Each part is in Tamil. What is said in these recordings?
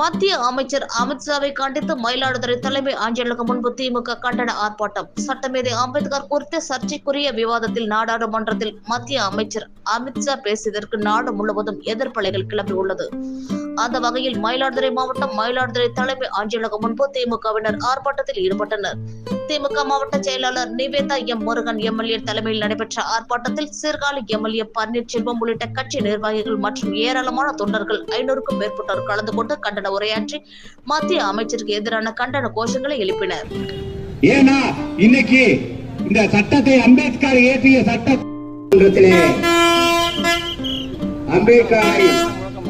மத்திய அமைச்சர் அமித்ஷாவை கண்டித்து மயிலாடுதுறை தலைமை அஞ்சலகம் முன்பு திமுக கண்டன ஆர்ப்பாட்டம். சட்டமேதை அம்பேத்கர் குறித்த சர்ச்சைக்குரிய விவாதத்தில் நாடாளுமன்றத்தில் மத்திய அமைச்சர் அமித்ஷா பேசியதற்கு நாடு முழுவதும் எதிர்ப்பலைகள் கிளம்பியுள்ளது. அந்த வகையில் மயிலாடுதுறை மாவட்டம் மயிலாடுதுறை தலைமை அஞ்சலகம் முன்பு திமுகவினர் ஆர்ப்பாட்டத்தில் ஈடுபட்டனர். திமுக மாவட்ட செயலாளர் நிவேதா எம் முருகன் எம்எல்ஏ தலைமையில் நடைபெற்ற ஆர்ப்பாட்டத்தில் சீர்காழி எம்எல்ஏ பன்னீர்செல்வம் உள்ளிட்ட கட்சி நிர்வாகிகள் மற்றும் ஏராளமான தொண்டர்கள் ஐநூறுக்கும் மேற்பட்டோர் கலந்து கொண்டு கண்டன உரையாற்றி மத்திய அமைச்சருக்கு எதிரான கண்டன கோஷங்களை எழுப்பினர். ஏன்னா இன்னைக்கு இந்த சட்டத்தை அம்பேத்கர் இயற்றிய சட்டத்திலே அம்பேத்கர்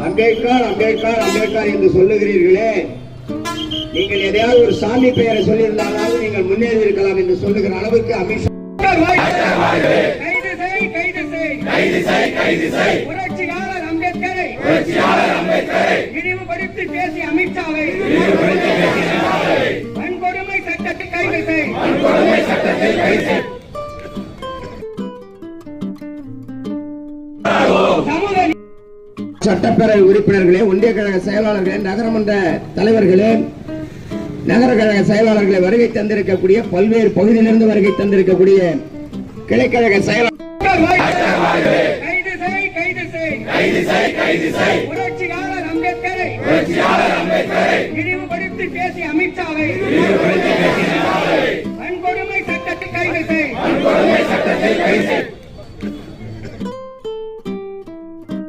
அம்பேத்கர் அம்பேத்கர் அம்பேத்கர் என்று சொல்லுகிறீர்களே. நீங்கள் எதையாவது ஒரு சாமி பெயரை சொல்லியிருந்தாலாவது நீங்கள் முன்னேறி இருக்கலாம் என்று சொல்லுகிற அளவுக்கு அமித்ஷா புரட்சியாளர் அம்பேத்கரை. இழிவுபடுத்தி பேசிய அமித்ஷாவை. வன்கொடுமை கைது செய் சமூக சட்டப்பேரவை உறுப்பினர்களே ஒன்றிய கழக செயலாளர்களே நகரமன்ற தலைவர்களே நகர கழக செயலாளர்களை வருகை தந்திருக்கக்கூடிய பல்வேறு பகுதியிலிருந்து வருகை தந்திருக்கக்கூடிய கிளைக்கழக செயலாளர். இழிவுபடுத்தி பேசிய அமித்ஷாவை இழிவுபடுத்தி வன்கொடுமை சட்டத்தில் கைது செய் கைது செய்.